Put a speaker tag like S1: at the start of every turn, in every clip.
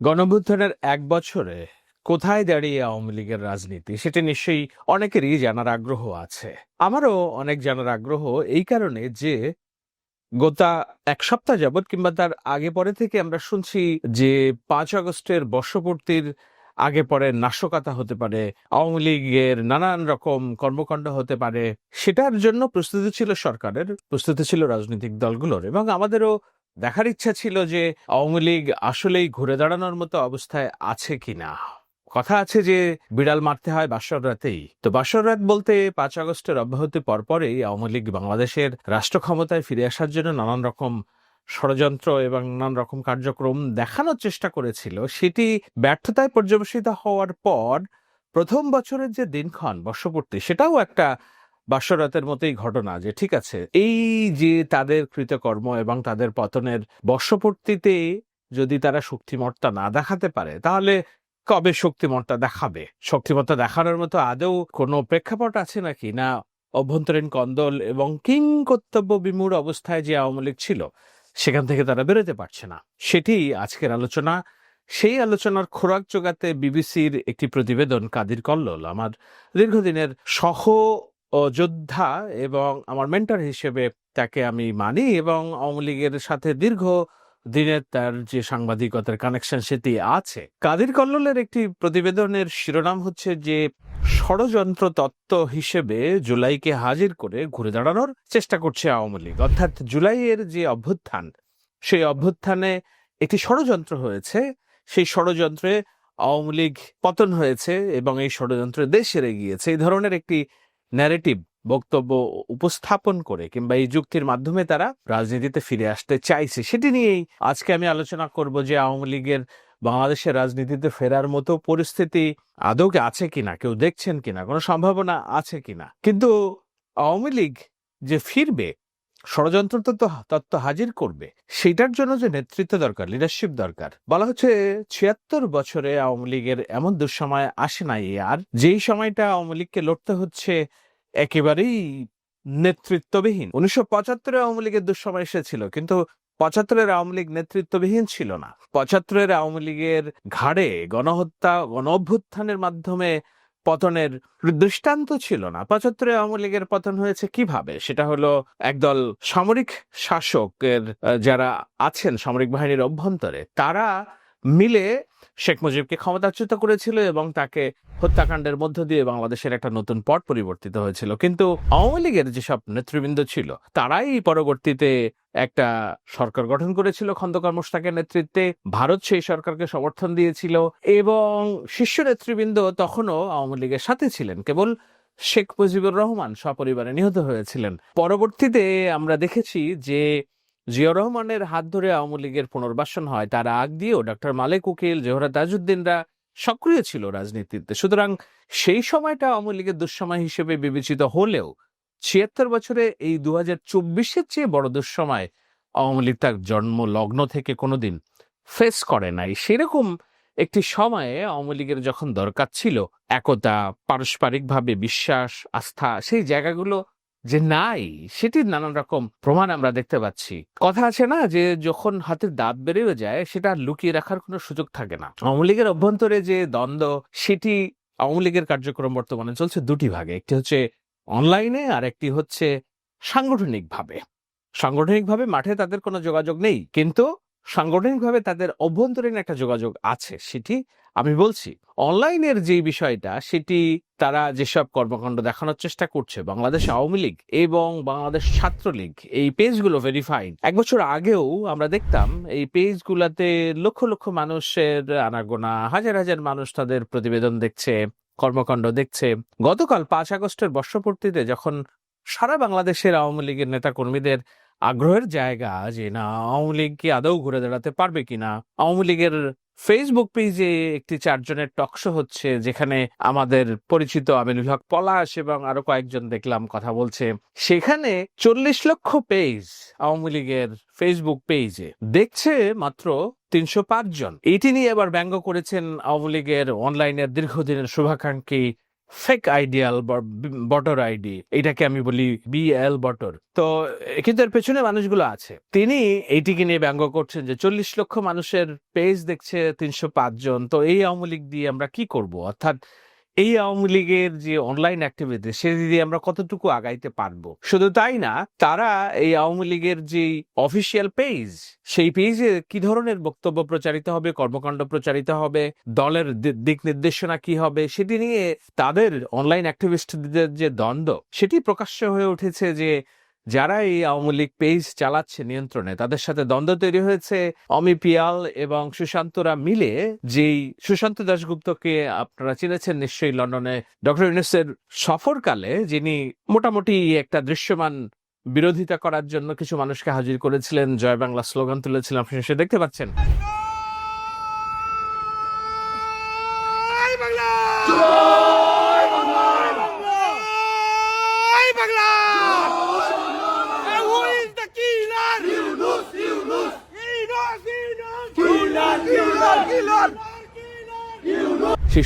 S1: গণঅভ্যুত্থানের এক বছরে কোথায় দাঁড়িয়ে আওয়ামী লীগের রাজনীতি, সেটা নিশ্চয়ই অনেকেরই জানার আগ্রহ আছে। আমারও অনেক জানার আগ্রহ এই কারণে যে গোটা এক সপ্তাহ যাবৎ কিংবা তার আগে পরে থেকে আমরা শুনছি যে পাঁচ আগস্টের বর্ষপূর্তির আগে পরে নাশকতা হতে পারে, আওয়ামী লীগের নানান রকম কর্মকাণ্ড হতে পারে, সেটার জন্য প্রস্তুতি ছিল সরকারের, প্রস্তুতি ছিল রাজনৈতিক দলগুলোর এবং আমাদেরও দেখার ইচ্ছা ছিল যে আওয়ামী লীগ আসলেই ঘুরে দাঁড়ানোর মতো অবস্থায় আছে কিনা। কথা আছে যে বিড়াল মারতে হয় বাসর রাতেই। তো বাসর রাত বলতে পাঁচ আগস্টের অব্যাহতি পরপরেই আওয়ামী লীগ বাংলাদেশের রাষ্ট্র ক্ষমতায় ফিরে আসার জন্য নানান রকম ষড়যন্ত্র এবং নানান রকম কার্যক্রম দেখানোর চেষ্টা করেছিল। সেটি ব্যর্থতায় পর্যবেসিত হওয়ার পর প্রথম বছরের যে দিনক্ষণ বর্ষপূর্তি, সেটাও একটা বাসরাতের মতোই ঘটনা যে, ঠিক আছে, এই যে তাদের কৃতকর্ম এবং তাদের পতনের বর্ষপূর্তিতে যদি তারা শক্তিমত্তা না দেখাতে পারে, তাহলে কবে শক্তিমত্তা দেখাবে? শক্তিমত্তা দেখানোর মতো আদৌ কোনো প্রেক্ষাপট আছে নাকি? না অভ্যন্তরীণ কন্দল এবং কিং কর্তব্য বিমূঢ় অবস্থায় যে আওয়ামী লীগ ছিল, সেখান থেকে তারা বেরোতে পারছে না। সেটি আজকের আলোচনা। সেই আলোচনার খোরাক জোগাতে বিবিসির একটি প্রতিবেদন কাদির কল্লোল, আমার দীর্ঘদিনের সহ ও যোদ্ধা এবং আমার মেন্টর হিসেবে তাকে আমি মানি এবং আওয়ামী লীগের সাথে দীর্ঘ দিনের তার যে সাংবাদিকতার কানেকশন সেটি আছে। কাদির কল্লোলের একটি প্রতিবেদনের শিরোনাম হচ্ছে যে, ষড়যন্ত্র তত্ত্ব হিসেবে জুলাইকে হাজির করে ঘুরে দাঁড়ানোর চেষ্টা করছে আওয়ামী লীগ। অর্থাৎ জুলাইয়ের যে অভ্যুত্থান, সেই অভ্যুত্থানে একটি ষড়যন্ত্র হয়েছে। সেই ষড়যন্ত্রে আওয়ামী লীগ পতন হয়েছে এবং এই ষড়যন্ত্রে দেশ সেরে গিয়েছে। এই ধরনের একটি ন্যারেটিভ বক্তব্য উপস্থাপন করে কিংবা এই যুক্তির মাধ্যমে তারা রাজনীতিতে ফিরে আসতে চাইছে, সেটি নিয়েই আজকে আমি আলোচনা করব যে আওয়ামী লীগের বাংলাদেশের রাজনীতিতে ফেরার মতো পরিস্থিতি আদৌ আছে কিনা, কেউ দেখছেন কিনা, কোনো সম্ভাবনা আছে কিনা। কিন্তু আওয়ামী লীগ যে ফিরবে ষড়যন্ত্র তত্ত্ব হাজির করবে। সেটার জন্য যে নেতৃত্ব দরকার লিডারশিপ দরকার। বলা হচ্ছে ছিয়াত্তর বছরে আওয়ামী লীগের এমন দুঃসময় আসে নাই আর। যেই সময়টা আওয়ামী লীগকে লড়তে হচ্ছে একেবারেই নেতৃত্ববিহীন। উনিশশো পঁচাত্তরে আওয়ামী লীগের দুঃসময় এসেছিল, কিন্তু পঁচাত্তরের আওয়ামী লীগ নেতৃত্ববিহীন ছিল না। পঁচাত্তরের আওয়ামী লীগের ঘাড়ে গণহত্যা গণ অভ্যুত্থানের মাধ্যমে পতনের দৃষ্টান্ত ছিল না। পঁচাত্তরে আওয়ামী লীগের পতন হয়েছে কীভাবে? সেটা হলো একদল সামরিক শাসকের যারা আছেন সামরিক বাহিনীর অভ্যন্তরে, তারা মিলে শেখ মুজিবকে ক্ষমতাচ্যুত করেছিল এবং তাকে হত্যাকাণ্ডের মধ্য দিয়ে বাংলাদেশের একটা নতুন পট পরিবর্তিত হয়েছিল। কিন্তু আওয়ামী লীগের যেসব নেতৃবৃন্দ ছিল, তারাই পরবর্তীতে একটা সরকার গঠন করেছিল খন্দকার মোশতাকের নেতৃত্বে। ভারত সেই সরকারকে সমর্থন দিয়েছিল এবং শীর্ষ নেতৃবৃন্দ তখনও আওয়ামী লীগের সাথে ছিলেন। কেবল শেখ মুজিবুর রহমান সপরিবারে নিহত হয়েছিলেন। পরবর্তীতে আমরা দেখেছি যে জিয়া রহমানের হাত ধরে আওয়ামী লীগের পুনর্বাসন হয়। তার আগ দিয়েও ডক্টর মালেক উকিল জোহরা তাজউদ্দিনরা সক্রিয় ছিল রাজনীতিতে। সুতরাং সেই সময়টা আওয়ামী লীগের দুঃসময় হিসেবে বিবেচিত হলেও ছিয়াত্তর বছরে এই দু হাজার চব্বিশের চেয়ে বড় দুঃসময় আওয়ামী লীগ তার জন্ম লগ্ন থেকে কোনোদিন ফেস করে নাই। সেরকম একটি সময়ে আওয়ামী লীগের যখন দরকার ছিল, একতা, পারস্পরিকভাবে বিশ্বাস, আস্থা, সেই জায়গাগুলো যে নাই, সেটির নানান রকম প্রমাণ আমরা দেখতে পাচ্ছি। কথা আছে না যে যখন হাতের দাঁত বেরিয়ে যায়, সেটা লুকিয়ে রাখার কোনো সুযোগ থাকে না। আওয়ামী লীগের অভ্যন্তরে যে দ্বন্দ্ব, সেটি আওয়ামী লীগের কার্যক্রম বর্তমানে চলছে দুটি ভাগে। একটি হচ্ছে অনলাইনে আর একটি হচ্ছে সাংগঠনিকভাবে। সাংগঠনিকভাবে মাঠে তাদের কোনো যোগাযোগ নেই, কিন্তু সাংগঠনিকভাবে তাদের অভ্যন্তরীণ একটা যোগাযোগ আছে, সেটি আমি বলছি। অনলাইনের যে বিষয়টা, সেটি তারা যেসব কর্মকাণ্ড দেখানোর চেষ্টা করছে, বাংলাদেশ আওয়ামী লীগ এবং বাংলাদেশ ছাত্রলীগ, এই পেজগুলো ভেরিফাইড এক বছর আগেও আমরা দেখতাম, এই পেজগুলোতে লক্ষ লক্ষ মানুষের আনাগোনা, হাজার হাজার মানুষ তাদের প্রতিবেদন দেখছে। কর্মকাণ্ড দেখছে। গতকাল পাঁচ আগস্টের বর্ষপূর্তিতে যখন সারা বাংলাদেশের আওয়ামী লীগের নেতা কর্মীদের আগ্রহের জায়গা যে না, আওয়ামী লীগ কি আদৌ ঘুরে দাঁড়াতে পারবে কিনা আওয়ামী লীগের ফেসবুক পেজে একটি চারজনের টকশো হচ্ছে যেখানে আমাদের পরিচিত আমিনুল হক পলাশ এবং আরও কয়েকজন দেখলাম কথা বলছে। সেখানে চল্লিশ লক্ষ পেজ আওয়ামী লীগের ফেসবুক পেজে দেখছে মাত্র তিনশো জন। এটি নিয়ে এবার ব্যঙ্গ করেছেন আওয়ামী লীগের অনলাইনের দীর্ঘদিনের শুভাকাঙ্ক্ষী ফেক আইডিয়াল বটর আইডি এটাকে আমি বলি বিএল বটর তো, কিন্তু এর পেছনে মানুষগুলো আছে। তিনি এইটিকে নিয়ে ব্যঙ্গ করছেন যে চল্লিশ লক্ষ মানুষের পেজ দেখছে তিনশো জন। তো এই আওয়ামী লীগ দিয়ে আমরা কি করব? অর্থাৎ এই আওয়ামী লীগের যে অনলাইন অ্যাক্টিভিটি সে দিয়ে আমরা কতটুকু আগাইতে পারব? শুধু তাই না, তারা এই আওয়ামী লীগের যে অফিসিয়াল পেজ সেই পেজে কি ধরনের বক্তব্য প্রচারিত হবে, কর্মকাণ্ড প্রচারিত হবে, দলের দিক নির্দেশনা কি হবে, সেটি নিয়ে তাদের অনলাইন অ্যাক্টিভিস্টদের যে দ্বন্দ্ব, সেটি প্রকাশ্য হয়ে উঠেছে যে যারা এই আওয়ামী লীগ পেজ চালাচ্ছে নিয়ন্ত্রণে, তাদের সাথে দ্বন্দ্ব তৈরি হয়েছে অমি পিয়াল এবং সুশান্তরা মিলে, যেই সুশান্ত দাশগুপ্তকে আপনারা চিনেছেন নিশ্চয়ই লন্ডনে। ডক্টর ইউনুসের সফরকালে যিনি মোটামুটি একটা দৃশ্যমান বিরোধিতা করার জন্য কিছু মানুষকে হাজির করেছিলেন, জয় বাংলা স্লোগান তুলেছিলেন, আপনি সে দেখতে পাচ্ছেন।
S2: বাংলা!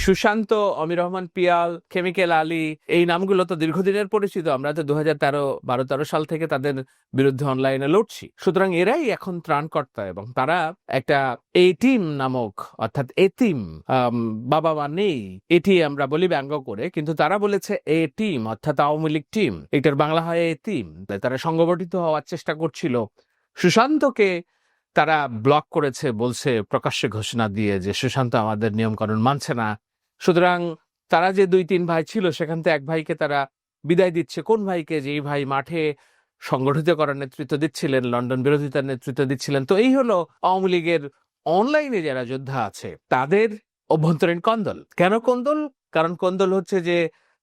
S1: সুশান্ত, অমির রহমান পিয়াল কেমিক্যাল আলী, এই নামগুলো তো দীর্ঘদিনের পরিচিত। আমরা তো দু হাজার তেরো, বারো তেরো সাল থেকে তাদের বিরুদ্ধে অনলাইনে লড়ছি। সুতরাং এরাই এখন ত্রাণকর্তা এবং তারা একটা এ টিম নামক, অর্থাৎ এতিম বাবা মা নেই। এটি আমরা বলি ব্যঙ্গ করে, কিন্তু তারা বলেছে এ টিম অর্থাৎ আওয়ামী লীগ টিম। এটার বাংলা হয় এতিম তাই তারা সংগঠিত হওয়ার চেষ্টা করছিল। সুশান্তকে তারা ব্লক করেছে, বলছে, প্রকাশ্যে ঘোষণা দিয়ে যে সুশান্ত আমাদের নিয়মকানুন মানছে না। সুতরাং তারা যে দুই তিন ভাই ছিল, সেখান থেকে এক ভাইকে তারা বিদায় দিচ্ছে। কোন ভাইকে? যে এই ভাই মাঠে সংগঠিত করার নেতৃত্ব দিচ্ছিলেন, লন্ডন বিরোধিতার নেতৃত্ব দিচ্ছিলেন। তো এই হলো আওয়ামী লীগের অনলাইনে যারা যোদ্ধা আছে, তাদের অভ্যন্তরীণ কন্দল। কেন কন্দল? কারণ কন্দল হচ্ছে যে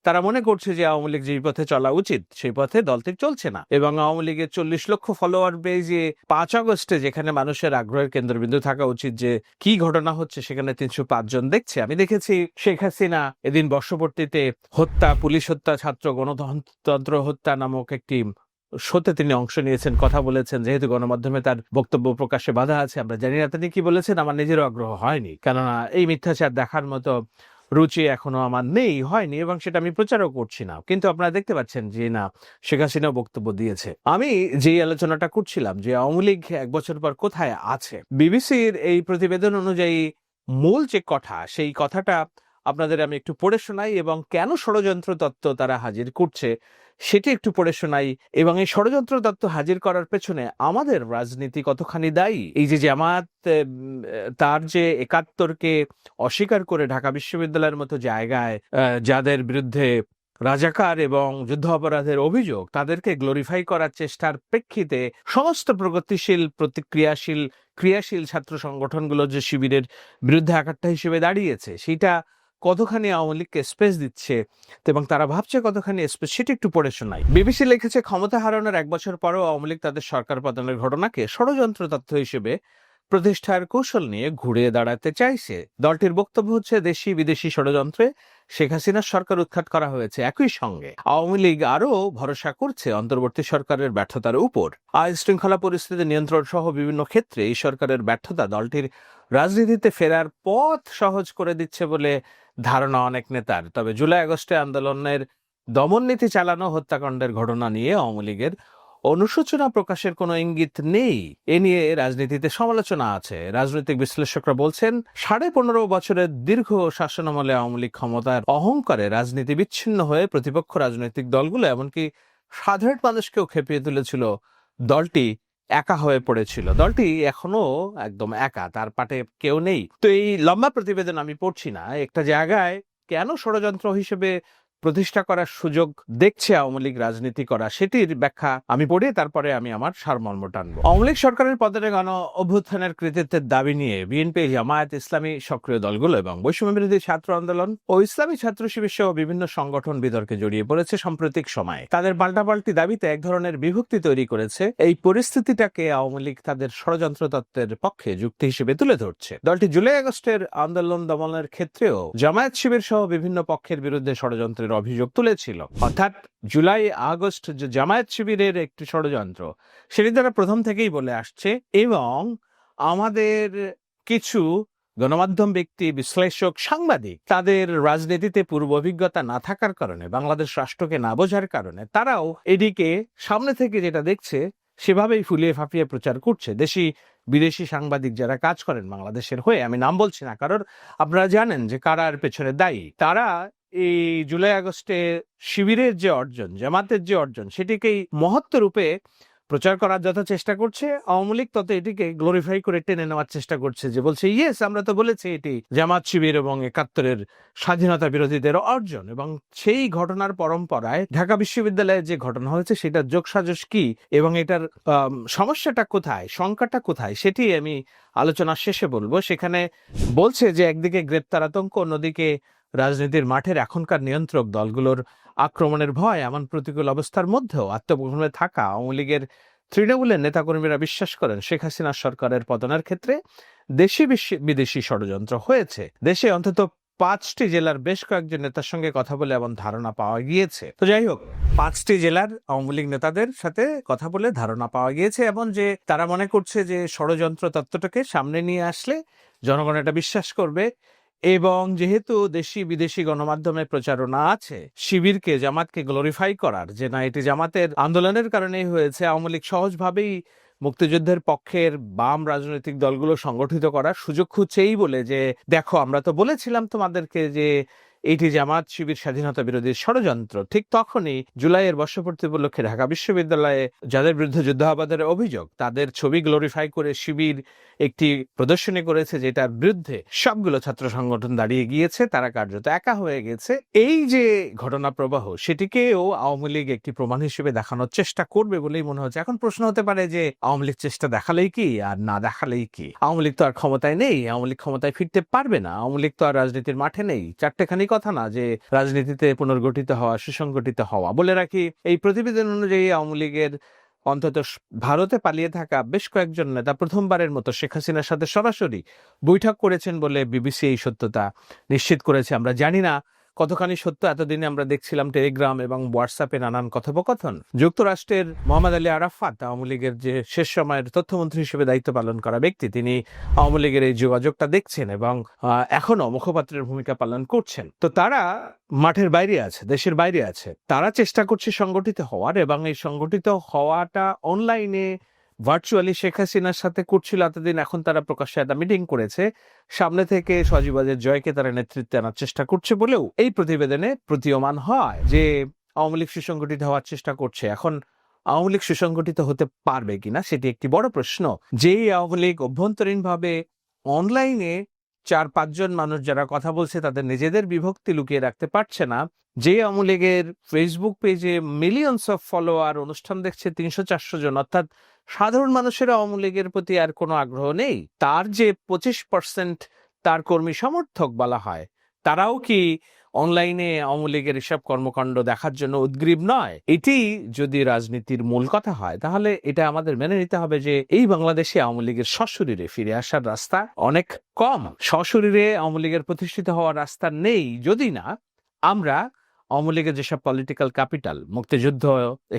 S1: তারা মনে করছে যে আওয়ামী লীগ যে পথে চলা উচিত, সেই পথে দলটি চলছে না। এবং আওয়ামী লীগের চল্লিশ লক্ষ ফলোয়ার পেয়ে পাঁচ আগস্টে যেখানে মানুষের আগ্রহের কেন্দ্রবিন্দু থাকা উচিত যে কি ঘটনা হচ্ছে, সেখানে তিনশো পাঁচ জন দেখছে। আমি দেখেছি শেখ হাসিনা এদিন বর্ষবর্তীতে হত্যা, পুলিশ হত্যা, ছাত্র গণতন্ত্র হত্যা নামক একটি শোতে তিনি অংশ নিয়েছেন, কথা বলেছেন। যেহেতু গণমাধ্যমে তার বক্তব্য প্রকাশে বাধা আছে, আমরা জানি না তিনি কি বলেছেন, আমার নিজেরও আগ্রহ হয়নি। কেননা এই মিথ্যাচার দেখার মতো রুচি এখনও আমার নেই, হয়নি এবং সেটা আমি প্রচারও করছি না। কিন্তু আপনারা দেখতে পাচ্ছেন যে না, শেখ হাসিনাও বক্তব্য দিয়েছে। আমি যে আলোচনাটা করছিলাম যে আওয়ামী লীগ এক বছর পর কোথায় আছে, বিবিসির এই প্রতিবেদন অনুযায়ী মূল যে কথা, সেই কথাটা আপনাদের আমি একটু পড়ে শোনাই এবং কেন ষড়যন্ত্র তত্ত্ব তারা হাজির করছে সেটি একটু পড়ে শোনাই এবং এই ষড়যন্ত্র তত্ত্ব হাজির করার পেছনে আমাদের রাজনীতি কতখানি দায়ী? এই যে জামাত তার যে একাত্তরকে অস্বীকার করে ঢাকা বিশ্ববিদ্যালয়ের মতো জায়গায় যাদের বিরুদ্ধে রাজাকার এবং যুদ্ধ অপরাধের অভিযোগ, তাদেরকে গ্লোরিফাই করার চেষ্টার প্রেক্ষিতে সমস্ত প্রগতিশীল, প্রতিক্রিয়াশীল, ক্রিয়াশীল ছাত্র সংগঠনগুলো যে শিবিরের বিরুদ্ধে একাট্টা হিসেবে দাঁড়িয়েছে, সেটা কতখানি আওয়ামী লীগকে স্পেস দিচ্ছে এবং তারা ভাবছে কতখানি স্পেস সেটা একটু পড়ে শোনাই। বিবিসি লিখেছে, ক্ষমতা হারানোর এক বছর পরেও আওয়ামী লীগ তাদের সরকার পতনের ঘটনাকে ষড়যন্ত্র তথ্য হিসেবে প্রতিষ্ঠার কৌশল নিয়ে ঘুরে দাঁড়াতে চাইছে। দলটির বক্তব্য হচ্ছে, দেশি বিদেশি ষড়যন্ত্রে শেখ হাসিনার সরকার উৎখাত করা হয়েছে একই সঙ্গে। আওয়ামী লীগ আরও ভরসা করছে অন্তর্বর্তী সরকারের ব্যর্থতার উপর। আইন শৃঙ্খলা পরিস্থিতি নিয়ন্ত্রণ সহ বিভিন্ন ক্ষেত্রে এই সরকারের ব্যর্থতা দলটির রাজনীতিতে ফেরার পথ সহজ করে দিচ্ছে বলে ধারণা অনেক নেতার। তবে জুলাই আগস্টে আন্দোলনের দমননীতি চালানো, হত্যাকাণ্ডের ঘটনা নিয়ে আওয়ামী লীগের অনুশোচনা প্রকাশের কোনো ইঙ্গিত নেই। এ নিয়ে রাজনীতিতে সমালোচনা আছে। রাজনৈতিক বিশ্লেষকরা বলছেন, সাড়ে পনেরো বছরের দীর্ঘ শাসনামলে আওয়ামী লীগ ক্ষমতার অহংকারে রাজনীতি বিচ্ছিন্ন হয়ে প্রতিপক্ষ রাজনৈতিক দলগুলো, এমনকি সাধারণ মানুষকেও খেপিয়ে তুলেছিল দলটি। একা হয়ে পড়েছিল। দলটি এখনও একদম একা, তার পাটে কেউ নেই। তো এই লম্বা প্রতিবেদন আমি পড়ছি না। একটা জায়গায় কেন ষড়যন্ত্র হিসেবে প্রতিষ্ঠা করার সুযোগ দেখছে আওয়ামী লীগ রাজনীতি করা। সেটির ব্যাখ্যা আমি পড়ে তারপরে আমি আমার সারমর্ম টানবো। আওয়ামী লীগ সরকারের পতনে গণ অভ্যুত্থানের কৃতিত্বের দাবি নিয়ে বিএনপি জামায়াত ইসলামী সক্রিয় দলগুলো এবং বৈষম্য বিরোধী ছাত্র আন্দোলন ও ইসলামী ছাত্র শিবির সহ বিভিন্ন সংগঠন বিতর্কে জড়িয়ে পড়েছে সাম্প্রতিক সময়ে। তাদের পাল্টাপাল্টি দাবিতে এক ধরনের বিভক্তি তৈরি করেছে। এই পরিস্থিতিটাকে আওয়ামী লীগ তাদের ষড়যন্ত্র তত্ত্বের পক্ষে যুক্তি হিসেবে তুলে ধরছে। দলটি জুলাই আগস্টের আন্দোলন দমনের ক্ষেত্রেও জামায়াত শিবির সহ বিভিন্ন পক্ষের বিরুদ্ধে ষড়যন্ত্রের অভিযোগ তুলেছিল। অর্থাৎ জুলাই, আগস্ট যে জামায়াত শিবিরের একটি ষড়যন্ত্র, সেটি তারা প্রথম থেকেই বলে আসছে এবং আমাদের কিছু গণমাধ্যম ব্যক্তি, বিশ্লেষক, সাংবাদিক তাদের রাজনীতিতে পূর্ব অভিজ্ঞতা না থাকার কারণে, বাংলাদেশ রাষ্ট্রকে না বোঝার কারণে, তারাও এদিকে সামনে থেকে যেটা দেখছে, সেভাবেই ফুলিয়ে ফাঁপিয়ে প্রচার করছে। দেশি, বিদেশি সাংবাদিক যারা কাজ করেন বাংলাদেশের হয়ে, আমি নাম বলছি না, কারণ আপনারা জানেন যে কারা এর পেছনে দায়ী, তারা এই জুলাই আগস্টে শিবিরের যে অর্জন, জামাতের যে অর্জন, সেটিকেই মহত্ব রূপে প্রচার করার যত চেষ্টা করছে। আওয়ামী লীগ তত এটিকে গ্লোরিফাই করে টেনে নেওয়ার চেষ্টা করছে যে বলছে ইয়েস আমরা তো বলেছি এটি জামাত শিবির এবং একাত্তরের স্বাধীনতা বিরোধীদের অর্জন এবং সেই ঘটনার পরম্পরায় ঢাকা বিশ্ববিদ্যালয়ে যে ঘটনা হয়েছে, সেটার যোগসাজশ কি এবং এটার সমস্যাটা কোথায়, শঙ্কাটা কোথায়, সেটি আমি আলোচনার শেষে বলব। সেখানে বলছে যে, একদিকে গ্রেপ্তার আতঙ্ক, অন্যদিকে রাজনীতির মাঠের এখনকার নিয়ন্ত্রক দলগুলোর আক্রমণের ভয় এমন প্রতিকূল অবস্থার মধ্যেও আত্মগোপনে থাকা আওয়ামী লীগের তৃণমূলের নেতাকর্মীরা বিশ্বাস করেন শেখ হাসিনা সরকারের পতনের ক্ষেত্রে দেশি বিদেশি ষড়যন্ত্র হয়েছে। দেশে অন্তত পাঁচটি জেলার বেশ কয়েকজন নেতার সঙ্গে কথা বলে এমন ধারণা পাওয়া গিয়েছে। তো যাই হোক, পাঁচটি জেলার আওয়ামী লীগ নেতাদের সাথে কথা বলে ধারণা পাওয়া গিয়েছে এবং যে তারা মনে করছে যে ষড়যন্ত্র তত্ত্বটাকে সামনে নিয়ে আসলে জনগণ এটা বিশ্বাস করবে। এবং যেহেতু দেশি বিদেশি গণমাধ্যমে প্রচারণা আছে, শিবিরকে, জামাতকে গ্লোরিফাই করার, যে না এটি জামাতের আন্দোলনের কারণেই হয়েছে, আওয়ামী লীগ সহজভাবেই মুক্তিযুদ্ধের পক্ষের বাম রাজনৈতিক দলগুলো সংগঠিত করার সুযোগ খুঁজছেই বলে যে, দেখো, আমরা তো বলেছিলাম তোমাদেরকে যে এইটি জামাত শিবির স্বাধীনতা বিরোধী ষড়যন্ত্র। ঠিক তখনই জুলাইয়ের বর্ষপূর্তি উপলক্ষে ঢাকা বিশ্ববিদ্যালয়ে যাদের বিরুদ্ধে যুদ্ধাবাদের অভিযোগ, তাদের ছবি গ্লোরিফাই করে শিবির একটি প্রদর্শনী করেছে যেটার বিরুদ্ধে সবগুলো ছাত্র সংগঠন দাঁড়িয়ে গিয়েছে, তারা কার্যত একা হয়ে গেছে। এই যে ঘটনা প্রবাহ, সেটিকেও আওয়ামী লীগ একটি প্রমাণ হিসেবে দেখানোর চেষ্টা করবে বলেই মনে হচ্ছে। এখন প্রশ্ন হতে পারে যে আওয়ামী লীগ চেষ্টা দেখালেই কি আর না দেখালেই কি? আওয়ামী লীগ তো আর ক্ষমতায় নেই, আওয়ামী লীগ ক্ষমতায় ফিরতে পারবে না, আওয়ামী লীগ তো আর রাজনীতির মাঠে নেই। চারটেখানি কথা না যে রাজনীতিতে পুনর্গঠিত হওয়া, সুসংগঠিত হওয়া। বলে রাখি, এই প্রতিবেদন অনুযায়ী আওয়ামী লীগের অন্তত ভারতে পালিয়ে থাকা বেশ কয়েকজন নেতা প্রথমবারের মতো শেখ হাসিনার সাথে সরাসরি বৈঠক করেছেন বলে বিবিসি এই সত্যতা নিশ্চিত করেছে। আমরা জানি না কতখানি সত্য এতদিনে আমরা দেখছিলাম টেলিগ্রাম এবং হোয়াটসঅ্যাপে নানান কথোপকথন। যুক্তরাষ্ট্রের মোহাম্মদ আলী আরাফাত আওয়ামী লীগের যে শেষ সময়ের তথ্যমন্ত্রী হিসেবে দায়িত্ব পালন করা ব্যক্তি তিনি আওয়ামী লীগের এই যোগাযোগটা দেখছেন এবং আহ, এখনও মুখপাত্রের ভূমিকা পালন করছেন। তো তারা মাঠের বাইরে আছে দেশের বাইরে আছে। তারা চেষ্টা করছে সংগঠিত হওয়ার এবং এই সংগঠিত হওয়াটা অনলাইনে ভার্চুয়ালি শেখ হাসিনার সাথে করছিল এতদিন, এখন তারা প্রকাশ্যে একটা মিটিং করেছে। সামনে থেকে সজীবাজের জয়কে তারা নেতৃত্বে আনার চেষ্টা করছে বলেও এই প্রতিবেদনে প্রতীয়মান হয় যে আওয়ামী লীগ সুসংগঠিত হওয়ার চেষ্টা করছে। এখন আওয়ামী লীগ সুসংগঠিত হতে পারবে কিনা সেটি একটি বড় প্রশ্ন। যেই আওয়ামী লীগ অভ্যন্তরীণভাবে অনলাইনে চার পাঁচজন মানুষ যারা কথা বলছে, তাদের নিজেদের বিভক্তি লুকিয়ে রাখতে পারছে না। যে আওয়ামী লীগের ফেসবুক পেজে মিলিয়নস অফ ফলোয়ার অনুষ্ঠান দেখছে তিনশো চারশো জন, অর্থাৎ সাধারণ মানুষের আওয়ামী লীগের প্রতি আর কোনো আগ্রহ নেই। তার যে পঁচিশ পার্সেন্ট তার কর্মী সমর্থক বলা হয়, তারাও কি অনলাইনে আওয়ামী লীগের এসব কর্মকাণ্ড দেখার জন্য উদ্গ্রীব নয়। এটি যদি রাজনীতির মূল কথা হয়, তাহলে এটা আমাদের মেনে নিতে হবে যে এই বাংলাদেশে আওয়ামী লীগের সশরীরে ফিরে আসার রাস্তা অনেক কম। সশরীরে আওয়ামী লীগের প্রতিষ্ঠিত হওয়ার রাস্তা নেই। যদি না, আমরা আওয়ামী লীগের যেসব পলিটিক্যাল ক্যাপিটাল মুক্তিযুদ্ধ,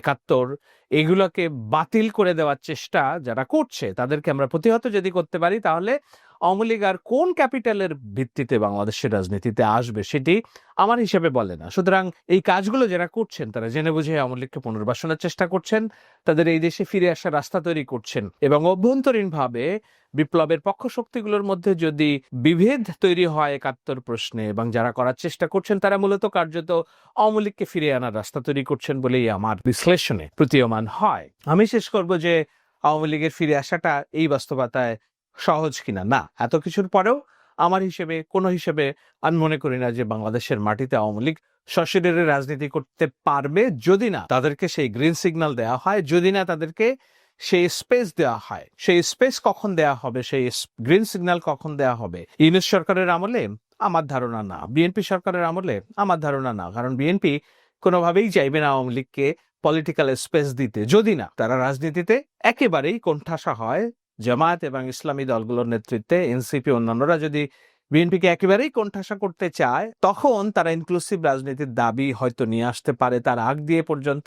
S1: একাত্তর, এগুলোকে বাতিল করে দেওয়ার চেষ্টা যারা করছে, তাদেরকে আমরা প্রতিহত যদি করতে পারি, তাহলে আওয়ামী আর কোন ক্যাপিটালের ভিত্তিতে বাংলাদেশের রাজনীতিতে আসবে সেটি আমার হিসেবে বলে না। সুতরাং এই কাজগুলো যারা করছেন, তারা জেনে বুঝে আওয়ামী লীগকে পুনর্বাসনের চেষ্টা করছেন, তাদের এই দেশে ফিরে আসার রাস্তা তৈরি করছেন এবং অভ্যন্তরীণভাবে বিপ্লবের পক্ষ শক্তিগুলোর মধ্যে যদি বিভেদ তৈরি হয় একাত্তর প্রশ্নে এবং যারা করার চেষ্টা করছেন, তারা মূলত কার্যত আওয়ামী লীগকে ফিরে আনার রাস্তা তৈরি করছেন বলেই আমার বিশ্লেষণে প্রতীয়মান হয়। আমি শেষ করব যে আওয়ামী লীগের ফিরে আসাটা এই বাস্তবতায় সহজ কিনা? না, এত কিছুর পরেও আমার হিসেবে, কোনো হিসেবে আমি মনে করি না যে বাংলাদেশের মাটিতে আওয়ামী লীগ সশরীরে রাজনীতি করতে পারবে যদি না তাদেরকে সেই গ্রিন সিগন্যাল দেওয়া হয়, যদি না তাদেরকে সেই স্পেস দেওয়া হয়। সেই স্পেস কখন দেওয়া হবে? সেই গ্রিন সিগন্যাল কখন দেওয়া হবে? ইউনুস সরকারের আমলে আমার ধারণা না বিএনপি সরকারের আমলে আমার ধারণা না, কারণ বিএনপি কোনোভাবেই চাইবে না আওয়ামী লীগকে পলিটিক্যাল স্পেস দিতে। যদি না, তারা রাজনীতিতে একেবারেই কোণঠাসা হয় জামায়াত এবং ইসলামী দলগুলোর নেতৃত্বে এনসিপি অন্যান্যরা যদি বিএনপিকে একেবারেই কোণঠাসা করতে চায়, তখন তারা ইনক্লুসিভ রাজনীতির দাবি হয়তো নিয়ে আসতে পারে। তার আগ দিয়ে পর্যন্ত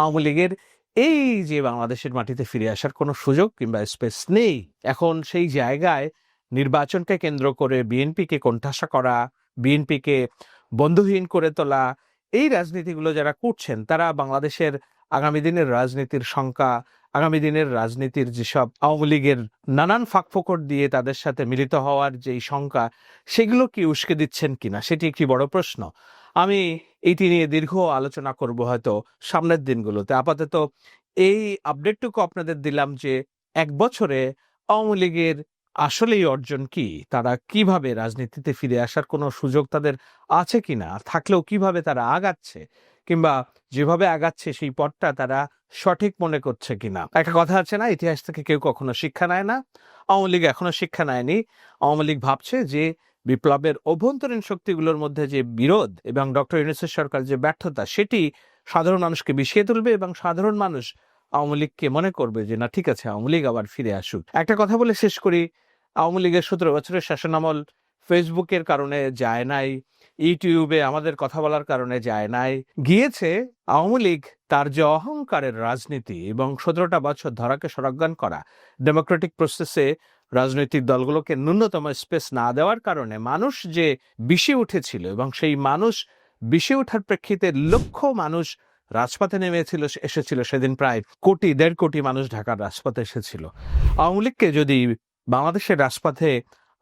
S1: আওয়ামী লীগের এই যে বাংলাদেশের মাটিতে ফিরে আসার কোনো সুযোগ কিংবা স্পেস নেই, এখন সেই জায়গায় নির্বাচনকে কেন্দ্র করে বিএনপিকে কোণঠাসা করা, বিএনপিকে বন্ধুহীন করে তোলা, এই রাজনীতিগুলো যারা করছেন, তারা বাংলাদেশের আগামী দিনের রাজনীতির শঙ্কা আগামী দিনের রাজনীতির যেসব আওয়ামী লীগের নানান ফাঁকফোকর দিয়ে তাদের সাথে মিলিত হওয়ার যেই শঙ্কা, সেগুলো কি উস্কে দিচ্ছেন কিনা, সেটি একটি বড় প্রশ্ন। আমি এটি নিয়ে দীর্ঘ আলোচনা করব হয়তো সামনের দিনগুলোতে। আপাতত এই আপডেটটুকু আপনাদের দিলাম যে এক বছরে আওয়ামী লীগের আসলেই অর্জন কি? তারা কীভাবে রাজনীতিতে ফিরে আসার কোনো সুযোগ তাদের আছে কিনা? থাকলেও কীভাবে তারা আগাচ্ছে? কিংবা যেভাবে আগাচ্ছে সেই পথটা তারা সঠিক মনে করছে কিনা। একটা কথা আছে না, ইতিহাস থেকে কেউ কখনো শিক্ষা নেয় না। আওয়ামী লীগ এখনও শিক্ষা নেয়নি। আওয়ামী লীগ ভাবছে যে বিপ্লবের অভ্যন্তরীণ শক্তিগুলোর মধ্যে যে বিরোধ এবং ডক্টর ইউনুসের সরকার যে ব্যর্থতা, সেটি সাধারণ মানুষকে বিষিয়ে তুলবে এবং সাধারণ মানুষ আওয়ামী লীগকে মনে করবে যে, না, ঠিক আছে, আওয়ামী লীগ আবার ফিরে আসুক। একটা কথা বলে শেষ করি। আওয়ামী লীগের সতেরো বছরের শাসনামল ফেসবুকের কারণে যায় নাই, ইউটিউবে আমাদের কথা বলার কারণে যায় নাই, গিয়েছে আওয়ামী লীগ তার যে অহংকারের রাজনীতি এবং সতেরোটা বছর ধরাকে সরজ্ঞান করা ডেমোক্রেটিক প্রসেসে রাজনৈতিক দলগুলোকে ন্যূনতম স্পেস না দেওয়ার কারণে মানুষ যে বিষে উঠেছিল এবং সেই মানুষ বিষে ওঠার প্রেক্ষিতে লক্ষ মানুষ রাজপথে নেমেছিল, এসেছিল, সেদিন প্রায় কোটি, দেড় কোটি মানুষ ঢাকার রাজপথে এসেছিল। আওয়ামী লীগকে যদি বাংলাদেশের রাজপথে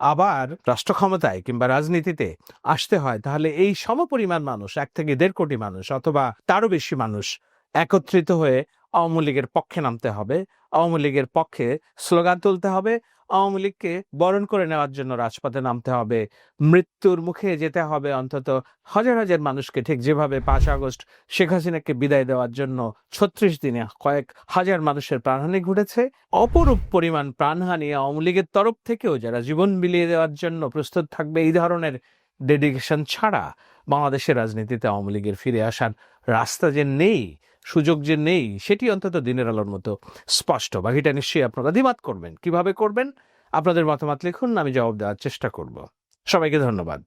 S1: আবার রাষ্ট্র ক্ষমতায় কিংবা রাজনীতিতে আসতে হয়, তাহলে এই সমপরিমাণ মানুষ, এক থেকে দেড় কোটি মানুষ অথবা তারও বেশি মানুষ একত্রিত হয়ে আওয়ামী লীগের পক্ষে নামতে হবে। আওয়ামী লীগের পক্ষে স্লোগান তুলতে হবে। আওয়ামী লীগকে বরণ করে নেওয়ার জন্য রাজপথে নামতে হবে। মৃত্যুর মুখে যেতে হবে অন্তত হাজার হাজার মানুষকে ঠিক যেভাবে পাঁচ আগস্ট শেখ হাসিনাকে বিদায় দেওয়ার জন্য ছত্রিশ দিনে কয়েক হাজার মানুষের প্রাণহানি ঘটেছে। অপরূপ পরিমাণ প্রাণহানি আওয়ামী লীগের তরফ থেকেও যারা জীবন বিলিয়ে দেওয়ার জন্য প্রস্তুত থাকবে এই ধরনের ডেডিকেশন ছাড়া বাংলাদেশের রাজনীতিতে আওয়ামী লীগের ফিরে আসার রাস্তা যে নেই সুযোগ যে নেই, সেটি অন্তত দিনের আলোর মতো স্পষ্ট। বা বাকিটা নিশ্চয়ই আপনারা দ্বিমত করবেন। কীভাবে করবেন? আপনাদের মতামত লিখুন, আমি জবাব দেওয়ার চেষ্টা করব। সবাইকে ধন্যবাদ।